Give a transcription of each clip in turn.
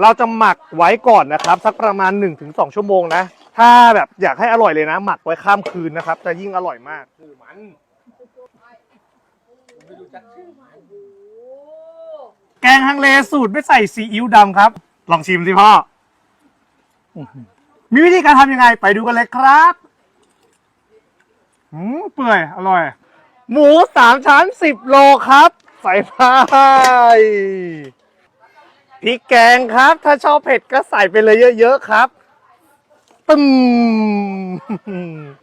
เราจะหมักไว้ก่อนนะครับ สักประมาณ 1-2 ชั่วโมงนะ ถ้าแบบอยากให้อร่อยเลยนะ หมักไว้ข้ามคืนนะครับ จะยิ่งอร่อยมากคือมันแกงฮังเลสูตรไม่ใส่ซีอิ๊วดำครับ ลองชิมสิพ่ออื้อหือมีวิธีการทำยังไงไปดูกันเลยครับอืมเปื่อย อร่อย หมูสามชั้นสิบโลครับ ใส่ไป พริกแกงครับ ถ้าชอบเผ็ดก็ใส่ไปเลยเยอะๆครับตึม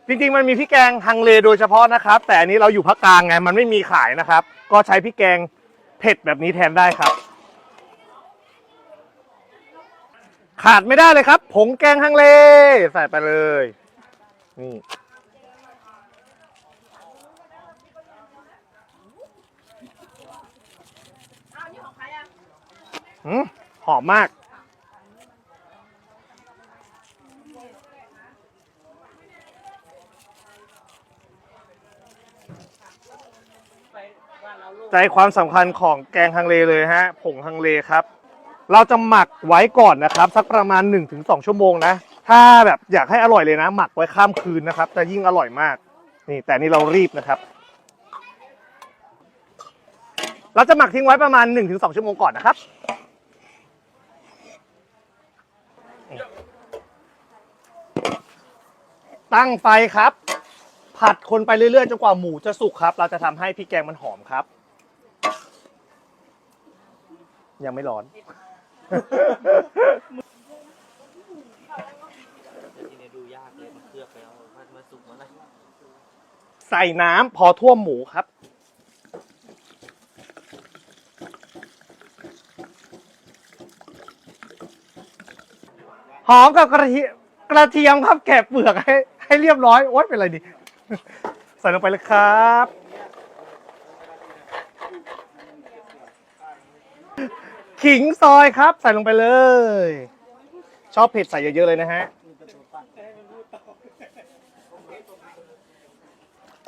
จริงๆมันมีพริกแกงฮังเลโดยเฉพาะนะครับ แต่อันนี้เราอยู่ภาคกลางไงมันไม่มีขายนะครับ ก็ใช้พริกแกงเผ็ดแบบนี้แทนได้ครับ ขาดไม่ได้เลยครับ ผงแกงฮังเล ใส่ไปเลยนี่ หืมหอมมาก ใจความสำคัญของแกงฮังเลเลยฮะ ผงฮังเลครับ เราจะหมักไว้ก่อนนะครับ สักประมาณ 1-2 ชั่วโมงนะ ถ้าแบบอยากให้อร่อยเลยนะ หมักไว้ข้ามคืนนะครับ จะยิ่งอร่อยมาก นี่แต่นี่เรารีบนะครับเราจะหมักทิ้งไว้ประมาณ 1-2 ชั่วโมงก่อนนะครับ ตั้งไฟครับ ผัดคนไปเรื่อยๆจนกว่าหมูจะสุกครับ เราจะทำให้พริกแกงมันหอมครับ ยังไม่ร้อน ใส่น้ำพอท่วมหมูครับหอมกับกระเทียมกระเทียมครับแกะเปลือกให้ ให้เรียบร้อย โอ๊ยเป็นไรดิ ใส่ลงไปเลยครับ ขิงซอยครับ ใส่ลงไปเลย ชอบเผ็ดใส่เยอะๆเลยนะฮะ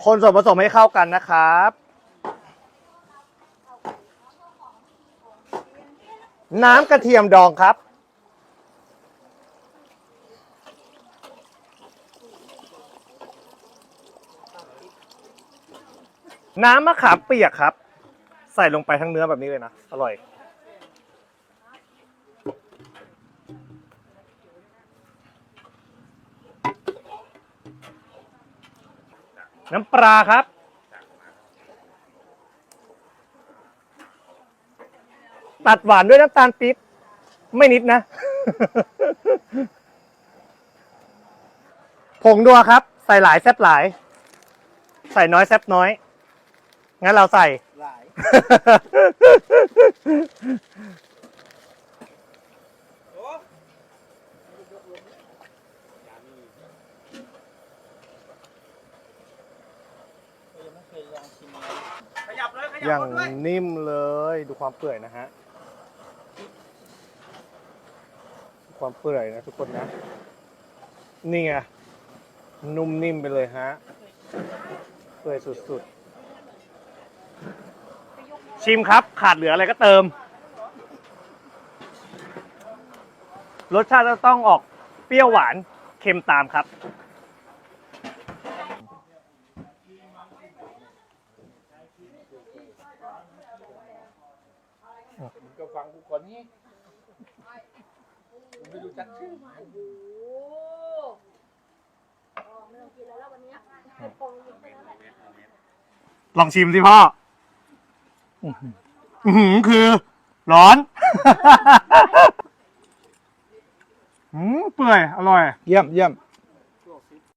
คนส่วนผสมให้เข้ากันนะครับ น้ำกระเทียมดองครับ น้ำมะขามเปียกครับ ใส่ลงไปทั้งเนื้อแบบนี้เลยนะ อร่อย น้ำปลาครับ ตัดหวานด้วยน้ำตาลปี๊บไม่นิดนะ ผงดัวครับ ใส่หลายแซบหลาย ใส่น้อยแซบน้อย งั้นเราใส่ หลายขยับเลยขยับอย่างรถด้วยนิ่มเลยดูความเปื่อยนะฮะ ความเปื่อยนะทุกคนนะ นี่ไง นุ่มนิ่มไปเลยฮะ เปื่อยสุดๆ ชิมครับ ขาดเหลืออะไรก็เติม รสชาติจะต้องออกเปรี้ยวหวานเค็มตามครับ มึงก็ฟังกูก่อนนี่มึงไม่รู้จักชื่อมันโอ้โหอ๋อไม่ต้องกินแล้วแล้ววันเนี้ยเป็นฟองกินแค่นั้นแหละลองชิมสิพ่ออื้อหือ อือหือคือ ร้อน อืมเปื่อย อร่อย เยี่ยมเยี่ยม